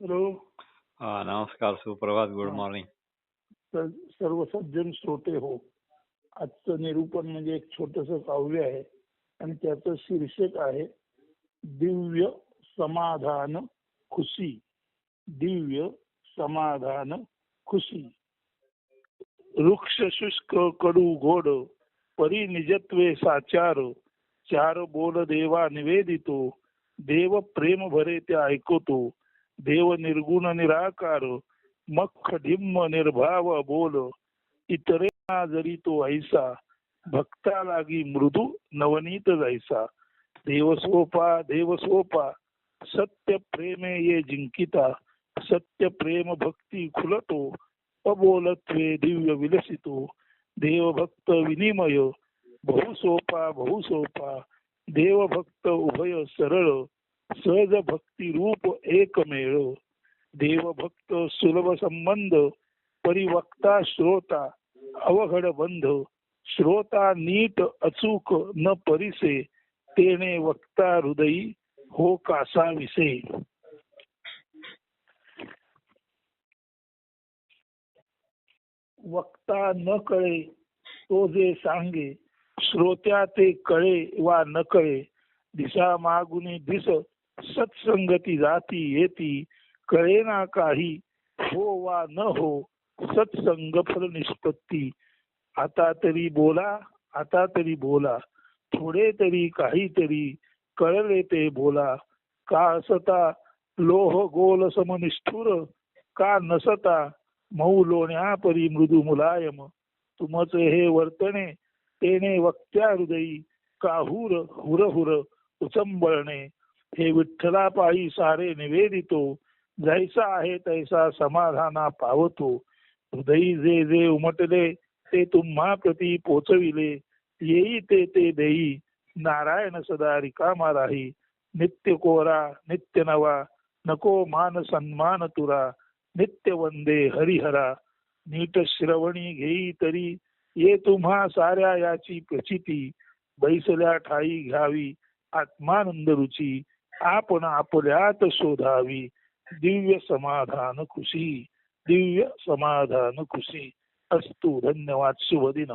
Hello हा नमस्कार सुप्रभात गुड मॉर्निंग। स- सर्व सज्जन श्रोते हो। आजचं निरूपण म्हणजे एक छोटस काव्य आहे आणि त्याचं शीर्षक आहे दिव्य समाधान खुशी. दिव्य समाधान खुशी. वृक्ष शुष्क कडू गोड परी निजत्वे साचार चार बोल देवा निवेदितो देव प्रेम भरे ते ऐकतो. देव निर्गुण निराकार मख ढिम्म निर्भाव बोल इतरे जरी तो ऐसा भक्ता लागी मृदू नवनीत जायसा. देवसोपा देवसोपा सत्य प्रेमे ये जिंकिता सत्य प्रेम भक्ती खुलतो अबोलत्वे दिव्य विलसितो देवभक्त विनिमय बहुसोपा बहुसोपा देवभक्त उभय सरळ सहज भक्ती रूप एकमेळ देवभक्त सुलभ संबंध परिवक्ता श्रोता अवघड बंध श्रोता नीट अचूक न परिसे तेने वक्ता हृदयी हो कासा विसे. वक्ता न कळे तो जे सांगे श्रोत्या ते कळे वा न कळे दिशा मागुनी दिस सत्संगती जाती येती कळेना काही हो वा न हो सत्संग फल निष्पत्ती. आता तरी बोला आता तरी बोला थोडे तरी काहीतरी कळले ते बोला. का असता लोह गोल समनिष्ठुर का नसता मऊ लोण्या परी मृदू मुलायम. तुमच हे वर्तणे तेने वक्त्या हृदयी काहूर हुर हुर उचंबळणे. हे विठ्ठला पायी सारे निवेदितो. जैसा आहे तैसा समाधाना पावतो. हृदयी जे जे उमटले ते तुम्हा प्रती पोचविले. येई ते ते देई. नारायण सदा रिकामा राही. नित्य कोरा नित्य नवा. नको मान सन्मान तुरा. नित्य वंदे हरिहरा. नीट श्रवणी घेई तरी. ये तुम्हा साऱ्या याची प्रचिती. बैसल्या ठाई घ्यावी. आत्मानंद रुची. आपण आपल्यात शोधावी. दिव्य समाधान खुशी. दिव्य समाधान खुशी. अस्तु धन्यवाद. शुभ दिन